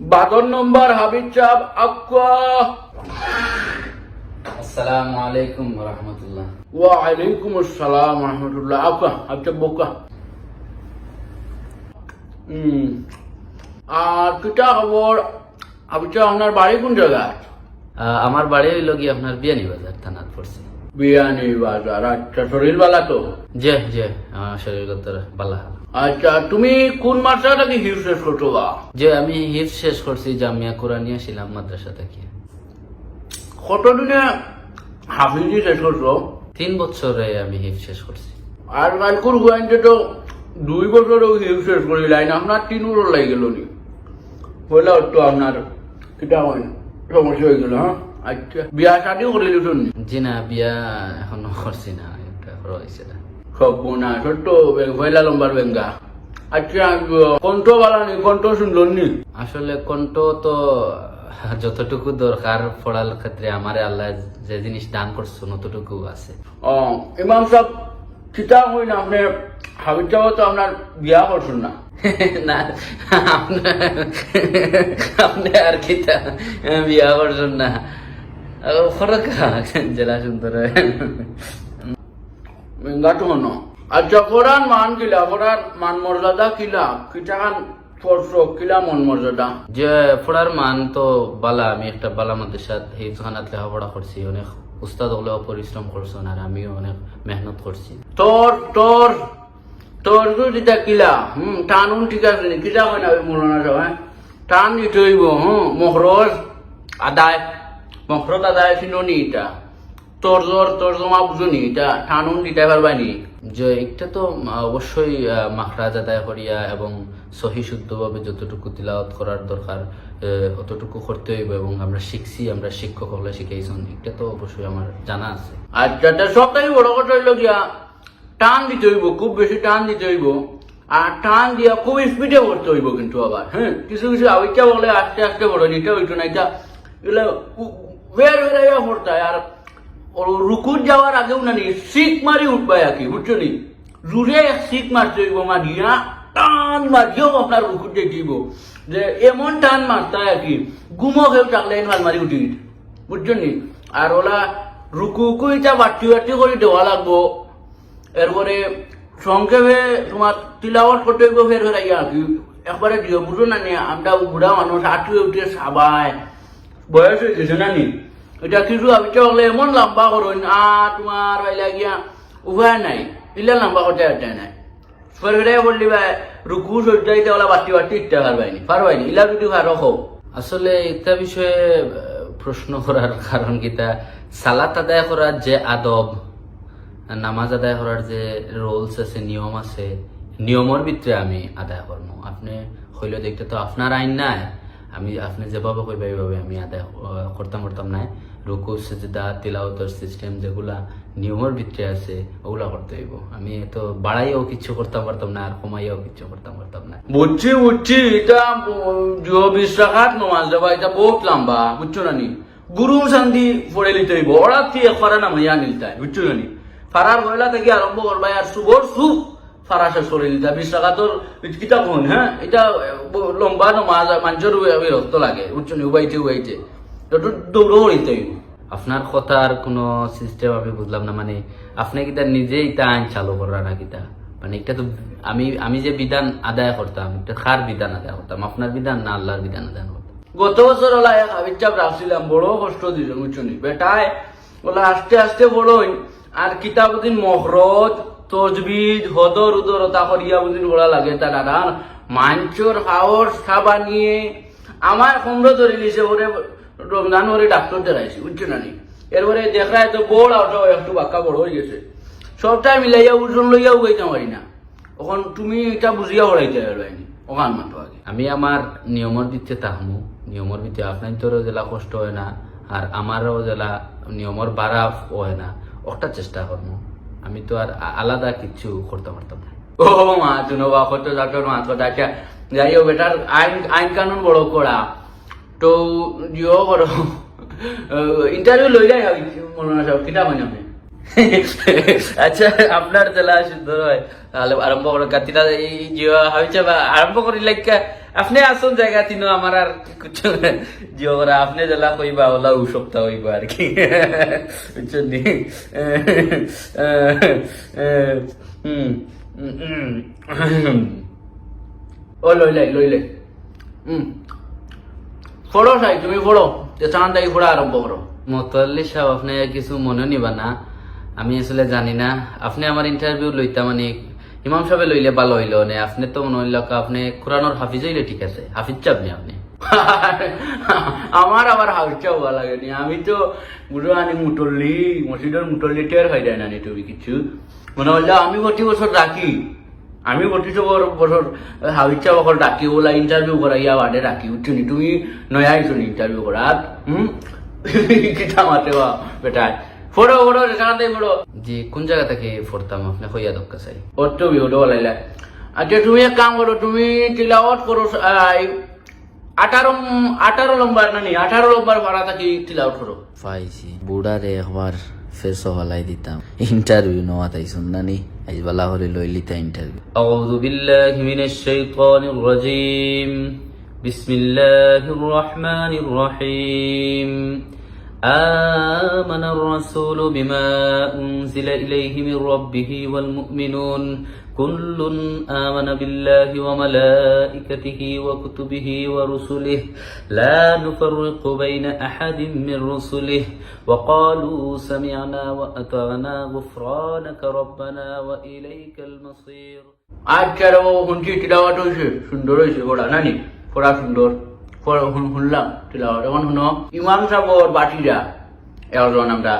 বাদর নম্বর হাবিব চাপ আসসালামু আলাইকুম রহমতুল্লাহ ওয়ালাইকুম আসসালাম রহমতুল্লাহ আচ্ছা বোকা। হুম। আর কিটা খবর? হাবিব আপনার বাড়ি কোন জায়গায়? আমার বাড়ি হইল কি আপনার বিয়ানি বাজার থানাত পড়ছে। বিয়ানি বাজার আচ্ছা শরীর বালা তো? যে আমার শরীর বালা আচ্ছা তুমি কোন মাসে নাকি হিউ শেষ করছ বা? যে আমি হিফ শেষ করছি জামিয়া কোরআনিয়া ছিলাম মাদ্রাসা থেকে। কতদিনে হাফিজি শেষ করছ? তিন বছরে আমি হিফ শেষ করছি। আর কালকুর গোয়েন্টে তো দুই বছরও হিউ শেষ করি লাইন আপনার তিন বছর লাগে গেল নি। হইলে তো আপনার কিটা হয় সমস্যা হয়ে গেল হ্যাঁ? আচ্ছা বিয়া শাদিও করে দিছুন জি না বিয়া এখনও করছি না করা হয়েছে সব বোনা ছোট্ট পয়লা লম্বার বেঙ্গা আচ্ছা কণ্ঠ কণ্ঠ আসলে কণ্ঠ তো যতটুকু দরকার পড়ার ক্ষেত্রে আমার আল্লাহ যে জিনিস দান করছ ততটুকু আছে। ও ইমাম সাহেব কিতা হই না আপনি হাবিব সাহেব তো আপনার বিয়া করছেন না? না আপনি আর কিতা বিয়া করছেন না। জেলা সুন্দর আচ্ছা কোরআন মান কিলা কোরআন মান মর্যাদা কিলা পড়ছ কিলা মন মর্যাদা যে পড়ার মান তো বালা আমি একটা বালা মাদ্রাসাত এই খানাত লেখাপড়া করছি অনেক উস্তাদ হলেও পরিশ্রম করছেন আর আমিও অনেক মেহনত করছি তোর তোর তোর যেটা কিলা হুম টানুন ঠিক আছে কিলা হয় না ওই মৌলানা হ্যাঁ টান দিতে হইব হুম মহরজ আদায় মহরজ দায় চিনি এটা তোর জোর তোর জমা বুঝুনি এটা টানুন দিতে পারবানি যে এটা তো অবশ্যই মাখরাজ আদায় করিয়া এবং সহি শুদ্ধভাবে যতটুকু তিলাওয়াত করার দরকার অতটুকু করতে হইব এবং আমরা শিখছি আমরা শিক্ষক হলে শিখাইছেন। এটা তো অবশ্যই আমার জানা আছে। আচ্ছা তা সবথেকে বড় কথা হইল গিয়া টান দিতে হইব খুব বেশি টান দিতে হইব। আর টান দিয়া খুব স্পিডে করতে হইব কিন্তু আবার হ্যাঁ? কিছু কিছু আবিকা বলে আস্তে আস্তে বড় নিতে হইতো না এটা এগুলো বের হয়। আর ওর রুকুর যাওয়ার আগেও না নি শিখ মারি উঠবাই আর কি বুঝছ নি জুড়ে শিখ মারতে হইব মারিয়া টান মারিও আপনার রুকুর দেখিব যে এমন টান মারতে হয় আর কি গুমো কেউ টাকলে মাল মারি উঠি বুঝছ নি আর ওলা রুকু কুইটা বাটি বাটি করে দেওয়া লাগবো এরপরে সংক্ষেপে তোমার তিলাওয়াত করতে হইব ফের ফের আইয়া কি একবারে দিও বুঝো না নি আমরা বুড়া মানুষ আটু উঠে সাবাই বয়স হয়ে গেছে না নি এটা কিছু আমি চলে এমন লম্বা করুন আর তোমার বাইলা গিয়া উভয় নাই। ইলা লম্বা করতে একটা নাই। ফেরে বললি ভাই রুকু সজ্জাইতে ওলা বাটি বাটি ইচ্ছা পারবাইনি পারবাইনি ইলা যদি ভালো হোক আসলে এটা বিষয়ে প্রশ্ন করার কারণ কিতা সালাত আদায় করার যে আদব নামাজ আদায় করার যে রোলস আছে নিয়ম আছে নিয়মের ভিতরে আমি আদায় করব আপনি হইল দেখতে তো আপনার আইন নাই। আমি আপনি যেভাবে কইবা এইভাবে আমি আদায় করতাম করতাম নাই। রুকু, সেজদা তিলাওতর সিস্টেম যেগুলা নিয়মের ভিতরে আছে, ওগুলা করতে হইব। আমি তো বাড়াইও কিছু করতাম পারতাম না, আর কমাইয়াও কিছু করতাম পারতাম না। বুঝছি বুঝছি, এটা বিশ টাকার নমাজ দেবা, এটা বহুত লম্বা, বুঝছ না নি গুরু শান্তি পড়ে নিতে হইব। ওরা দিয়ে ফারা নাম ইয়া নিলতায় বুঝছ না নি ফারার গয়লা থেকে আরম্ভ করবা আর সুবর সুপ ফারা শেষ করে নিতা বিশ টাকা তোর কিতা কোন হ্যাঁ? এটা লম্বা নমাজ মানুষের বিরক্ত লাগে। বুঝছ নি? উবাইতে উবাইতে। একটু দৌড়ও হইব আপনার কথার কোনো সিস্টেম আমি বুঝলাম না। মানে আপনি কি তার নিজেই তা আইন চালু করা না কিতা? মানে এটা তো আমি আমি যে বিধান আদায় করতাম এটা খার বিধান আদায় করতাম? আপনার বিধান না আল্লাহর বিধান আদায় করতাম? গত বছর ওলা এক হাবিজ চাপ রাখছিলাম বড় কষ্ট দিল বুঝছ নি? বেটায় ওলা আস্তে আস্তে বড়ই আর কিতাব দিন মহরত তজবিজ হদর উদরতা করিয়া বুঝিন বড়া লাগে তা দাদা মাঞ্চর হাওর সাবা নিয়ে আমার কমরো ধরে নিছে ওরে রমজান ওরে ডাক্তার দেখাইছি, বুঝছ না নি? এরপরে দেখায় তো বড় ওটা একটু বাক্কা বড় হয়ে গেছে। সবটাই মিলাইয়া ওজন লইয়া উগাইতে পারি না। তখন তুমি এটা বুঝিয়া হরাইতে পারবাইনি ওখান মাত্র আগে। আমি আমার নিয়মের ভিত্তিতে তাহমু নিয়মের ভিত্তিতে আপনার তোরও জেলা কষ্ট হয় না, আর আমারও জেলা নিয়মের বাড়া হয় না। ওটা চেষ্টা করব আমি তো আর আলাদা কিছু করতে পারতাম না। ও মা শুনো বা কত যাটোর মা কথা আচ্ছা যাই হোক বেটার আইন আইন কানুন বড় করা তো জিও বড় ইন্টারভিউ লই যাই মনে হয় সব কিনা মানে আপনি আচ্ছা আপনার জেলা সুন্দর হয়। তাহলে আরম্ভ করো। কাতিটা এই জিও ভাবিছে বা আরম্ভ করি লাইকা আপনি আসুন জায়গা তিনো আমার আর কিছু জিও আপনি জেলা কইবা, ওলা ও সপ্তাহ হইব আর কি। বুঝছেন নি ও লইলে লইলে হুম ফোড়ো সাই, তুমি ফোড়ো চান দাই ফোড়া আরম্ভ করো। মতল্লি সাহেব, আপনি কিছু মনে নিবা না। আমি আসলে জানি না। আপনি আমার ইন্টারভিউ লইতা মানে ইমাম সাহেব লইলে ভালো হইল নে, আপনি তো মনে হইল আপনি কোরআনোর হাফিজ হইলে ঠিক আছে, হাফিজ চাপনি আপনি। আমার আবার হাউসটা হওয়া লাগেনি আমি তো বুড়ো আনি মুটল্লি, মসজিদের মুটল্লি টের হয়ে যায় না তুমি কিছু। মনে হইল আমি প্রতি বছর রাখি আমি প্রতি বছর হাউসটা বছর ডাকি ওলা ইন্টারভিউ করাইয়া বাদে ডাকি উঠছি নি? তুমি নয়া আইছো নি ইন্টারভিউ করার হুম কিতা মাতে বা, বেটায়। ফোড়ো ফোড়ো সারাতে ফোড়ো জি কোন জায়গা থেকে ফোড়তাম আপনি হইয়া দক্কা চাই। ওর তো ভিডিও লাইলা আচ্ছা তুমি এক কাম করো তুমি তিলাওয়াত করো আঠারো আঠারো লম্বা না আঠারো নম্বর ভাড়া থাকি তিলাওয়াত করো। পাইছি। বুড়ারে হবার ফেস সবালাই দিতাম। ইন্টারভিউ নেওয়া তাই শুননানি আজ বলা হলে লইলিতা ইন্টারভিউ। আউযু বিল্লাহি মিনাশ শাইতানির রাজিম। বিসমিল্লাহির রহমানির রহিম। آمن الرسول بما أنزل إليه من ربه والمؤمنون كل آمن بالله وملائكته وكتبه ورسله لا نفرق بين أحد من رسله وقالوا سمعنا وأطعنا غفرانك ربنا وإليك المصير আচ্ছা রে বাবু শুনছি তিলাওয়াত হয়েছে সুন্দর হয়েছে পড়া নানি পড়া সুন্দর পড়া শুন- শুনলাম এখন শুনো ইমাম সাহর বাটিরা একজন আমরা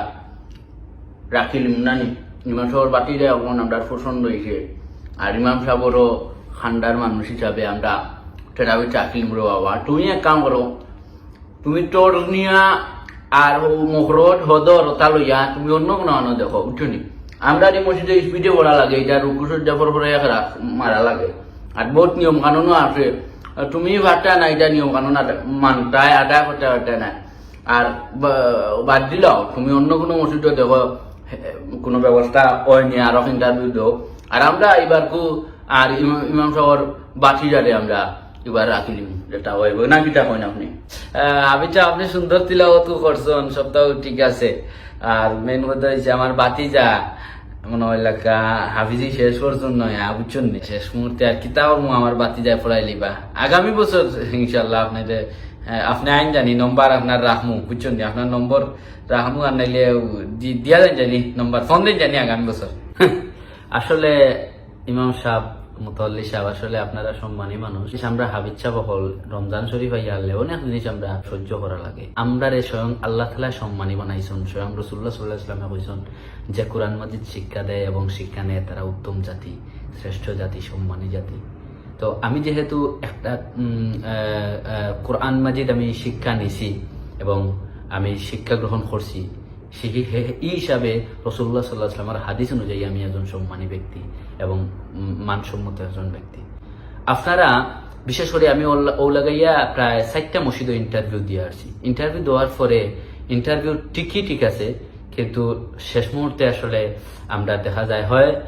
রাখিলিম নানি ইমাম সাহর বাটিরা এখন আমরা পছন্দ হয়েছে আর ইমাম সাহরও খান্ডার মানুষ হিসাবে আমরা তেরাবি চাকলিম রো বাবা। তুমি এক কাম করো, তুমি তোর নিয়া আর ও মকরত হদর, তা লইয়া তুমি অন্য কোনো আনো দেখো বুঝছ নি। আমরা যে মসজিদে স্পিডে পড়া লাগে, এটা রুকুসুর জাফর রাখ মারা লাগে। আর বহুত নিয়ম কানুনও আছে তুমি ভাবটা না এটা নিয়ম কানুন মানতায় আদায় করতে পারতে না আর বাদ দিল, তুমি অন্য কোনো মসজিদে দেখো কোনো ব্যবস্থা হয়নি আরও ইন্টারভিউ দাও আর আমরা এবার কু আর ইমাম- সাহর বাতি যারে আমরা এবার রাখি রাখিলিম যেটা হইব না কিটা হয় না আপনি। আমি তো আপনি সুন্দর তিলাওয়াত করছেন সপ্তাহ ঠিক আছে। আর মেন কথা হচ্ছে আমার বাতি যা। মনে হয় এলাকা, হাফিজি শেষ পর্যন্ত বুঝছেন শেষ মুহূর্তে। আর কিতাব আমার বাতি যায় পড়াই লিবা। আগামী বছর ইনশাল্লাহ আপনাদের আপনি আইন জানি, নম্বর আপনার রাহমু বুঝছেন আপনার নম্বর রাহমু, আর নাইলে দিয়া যান জানি, নম্বর, ফোন দিন জানি আগামী বছর। আসলে ইমাম সাহেব মুতল্লি আসলে আপনারা সম্মানী মানুষ। আমরা হাবিজ সাহেব হল রমজান শরীফ আইয়া আনলে অনেক জিনিস আমরা সহ্য করা লাগে। আমরা রে স্বয়ং আল্লাহ তালা সম্মানী বানাইছেন, স্বয়ং রসুল্লাহ সাল্লাহ ইসলামে কইছেন যে কোরআন মাজিদ শিক্ষা দেয় এবং শিক্ষা নেয় তারা উত্তম জাতি, শ্রেষ্ঠ জাতি, সম্মানী জাতি। তো আমি যেহেতু একটা কোরআন মাজিদ আমি শিক্ষা নিছি এবং আমি শিক্ষা গ্রহণ করছি সেই এই হিসাবে রসুল্লাহ সাল্লাহ আসলামের হাদিস অনুযায়ী আমি একজন সম্মানী ব্যক্তি এবং মানসম্মত একজন ব্যক্তি। আপনারা, বিশেষ করে আমি ওলা- ও লাগাইয়া প্রায় চারটা মসজিদে ইন্টারভিউ দিয়ে আসছি। ইন্টারভিউ দেওয়ার পরে ইন্টারভিউ ঠিকই ঠিক আছে, কিন্তু শেষ মুহূর্তে আসলে আমরা দেখা যায় হয়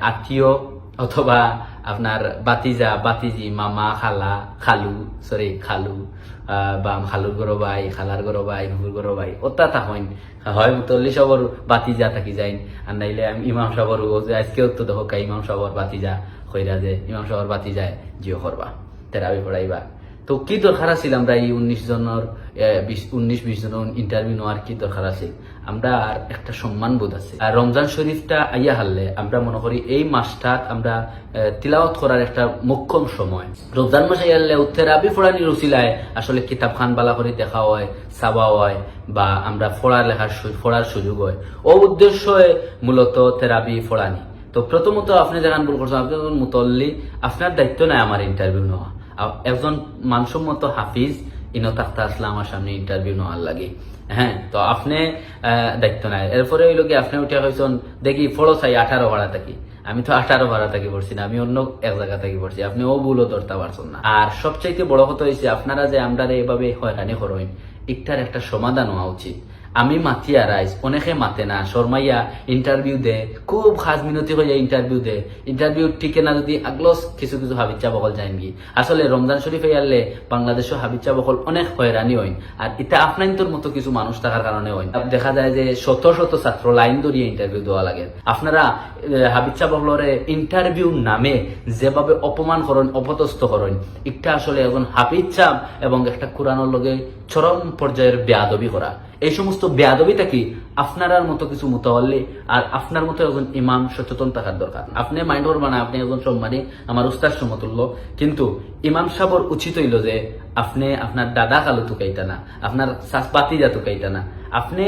আত্মীয় অথবা আপনার বাতিজা, বাতিজি, মামা, খালা, খালু সরি খালু বা খালুর গরো ভাই খালার গরো ভাই হুর গরো ভাই ওটা তা হইন হয় তল্লি সবর বাতিজা থাকি যাইন আর নাইলে আমি ইমাম সবর আজকেও তো দেখো ইমাম সবর বাতিজা হইরা যে, ইমাম সবর বাতিজায় জিও করবা তেরাবি পড়াইবা তো কি দরকার আছিল আমরা এই উনিশ জনের উনিশ, বিশ জনের ইন্টারভিউ নেওয়ার কি দরকার আছে আমরা আর একটা সম্মান বোধ আছে। আর রমজান শরীফটা আইয়া হারলে আমরা মনে করি এই মাসটা আমরা তিলাওয়াত করার একটা মোক্ষম সময়। রমজান মাসে আইয়ালে উত্তেরাবি ফোড়ানি রুচিলায়, আসলে কিতাব খান বালা করে দেখা হয় চাবা হয়, বা আমরা ফোড়ার লেখার ফোড়ার সুযোগ হয়। ও উদ্দেশ্য মূলত তেরাবি ফোড়ানি। তো প্রথমত আপনি যেখান ভুল করছেন, আপনি মুতল্লি, আপনার দায়িত্ব নাই আমার ইন্টারভিউ নেওয়া। একজন মানসম্মত হাফিজ, ইনো আসলে আমার সামনে ইন্টারভিউ নেওয়ার লাগে। হ্যাঁ তো আপনি দায়িত্ব নাই। এরপরে ওই লোকে আপনি উঠে হয়েছেন দেখি ফলো চাই আঠারো ভাড়া থাকি। আমি তো আঠারো ভাড়া থাকি পড়ছি না, আমি অন্য এক জায়গা থেকে পড়ছি, আপনি ও ভুলও ধরতে পারছেন না। আর সবচাইতে বড় কথা হয়েছে আপনারা যে আমরা এভাবে হয়রানি করেন একটার একটা সমাধান হওয়া উচিত। আমি মাতি আর আইস অনেকে মাতে না, শর্মাইয়া ইন্টারভিউ দে, খুব খাস মিনতি হইয়া ইন্টারভিউ দে। ইন্টারভিউ ঠিকে না যদি আগলস কিছু কিছু হাবিচ্চা বকল যাইন কি আসলে রমজান শরীফ আইয়ালে বাংলাদেশও হাবিচ্চা বকল অনেক হয়রানি হইন। আর এটা আপনাইন্তর মতো কিছু মানুষ থাকার কারণে হইন। দেখা যায় যে শত শত ছাত্র লাইন ধরিয়ে ইন্টারভিউ দেওয়া লাগে। আপনারা হাবিচ্চা বকলরে ইন্টারভিউ নামে যেভাবে অপমান করেন অপদস্থ করেন এটা আসলে এখন হাফিজ এবং একটা কোরআনের লগে চরম পর্যায়ের বেয়াদবি করা এই সমস্ত বেয়াদবিটা কি? আপনার মতো কিছু মুতাওয়াল্লি আর আপনার মতো একজন ইমাম সচেতন থাকার দরকার। আপনি মাইন্ড করবেন আপনি একজন সম্মানী, আমার উস্তাদ সমতুল্য। কিন্তু ইমাম সাহর উচিত হইল যে আপনি আপনার দাদা কালো তুকাইতা না, আপনার বাতিজা তুকাইতা না। আপনি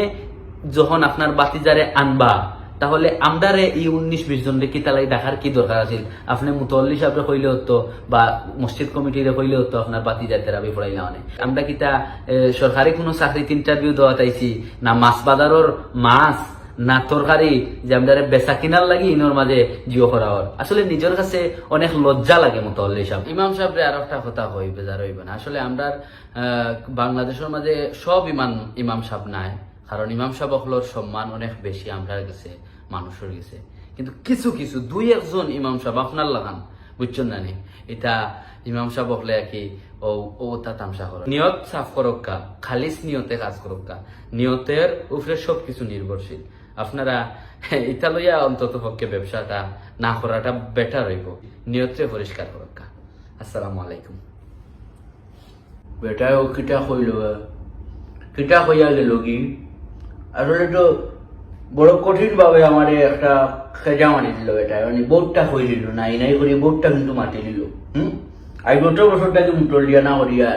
যখন আপনার বাতিজারে আনবা তাহলে আমদারে এই উনিশ বিশ জন কি তালাই দেখার কি দরকার আছিল? আপনি মুতল্লি সাহেবরে কইলে হতো বা মসজিদ কমিটিরে কইলে হতো আপনার বাতি যাতে রাবি পড়াইলা অনেক। আমরা কিতা এ, সরকারি কোনো চাকরি ইন্টারভিউ দেওয়া তাইছি? না মাছ বাজারের মাছ না তরকারি যে আমরা বেচা কিনার লাগি ইনোর মাঝে জিও করা হর। আসলে নিজের কাছে অনেক লজ্জা লাগে মুতল্লি সাহেব ইমাম সাহেবরে আর একটা কথা হই বেজার হইবে না। আসলে আমরা বাংলাদেশের মাঝে সব ইমান ইমাম সাহেব নাই। কারণ ইমাম সাহেব হলোর সম্মান অনেক বেশি আমরা গেছে, মানুষের গেছে। কিন্তু কিছু কিছু, দুই একজন ইমাম সাহেব আপনার লাগান, বুঝছেন না নি? এটা ইমাম সাহেব হলে কি, ও ও তা তামসা করো। নিয়ত সাফ করক্কা খালিস নিয়তে কাজ করক্কা নিয়তের উপরে সব কিছু নির্ভরশীল। আপনারা এটা লইয়া অন্তত পক্ষে ব্যবসাটা না করাটা বেটার হইব। নিয়তে পরিষ্কার করক্কা আসসালামু আলাইকুম। বেটায় ও কিটা কইল কিটা কইয়া গেল কি আসলে তো বড় কঠিন ভাবে আমার একটা খেজা মারি দিল বেটায় মানে বোর্ডটা হয়ে দিল নাই নাই করি বোর্ডটা কিন্তু মাতি দিল, হুম? আই গত বছরটাকে মুটল দিয়া না করিয়া,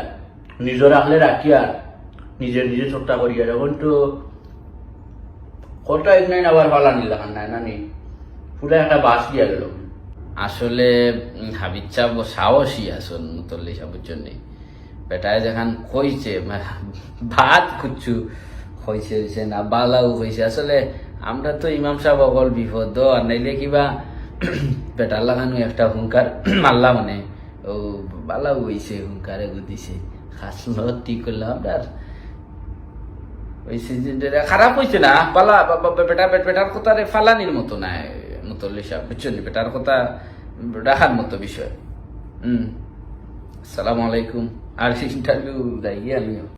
নিজের রাখলে রাখিয়া নিজে নিজে চর্চা করিয়া এখন তো কটা এক নাই আবার পালা নিল নাই নানি পুরা একটা বাস দিয়া গেল। আসলে চাপ সাহসী আসন মুতল্লি সাহেবের জন্য বেটায় যেখান কইছে ভাত কুচ্ছু হয়েছে হয়েছে না বালাও হয়েছে আসলে আমরা তো ইমাম সাহেব অকল বিপদ আর নাইলে কিবা বেটার লাগানো একটা হুঙ্কার মারলা মানে। ও বালাও হয়েছে হুঙ্কারে গুদিছে খাসল ঠিক করলাম আমরা ওই সিজনটা খারাপ হয়েছে না? পালা, বা- বা- বেটার বেটার কথা রে ফালানির মতো না মুতল্লি সাহেব বুঝছেন বেটার কথা রাখার মতো বিষয়। হুম সালাম আলাইকুম। আর ইন্টারভিউ যাই আমিও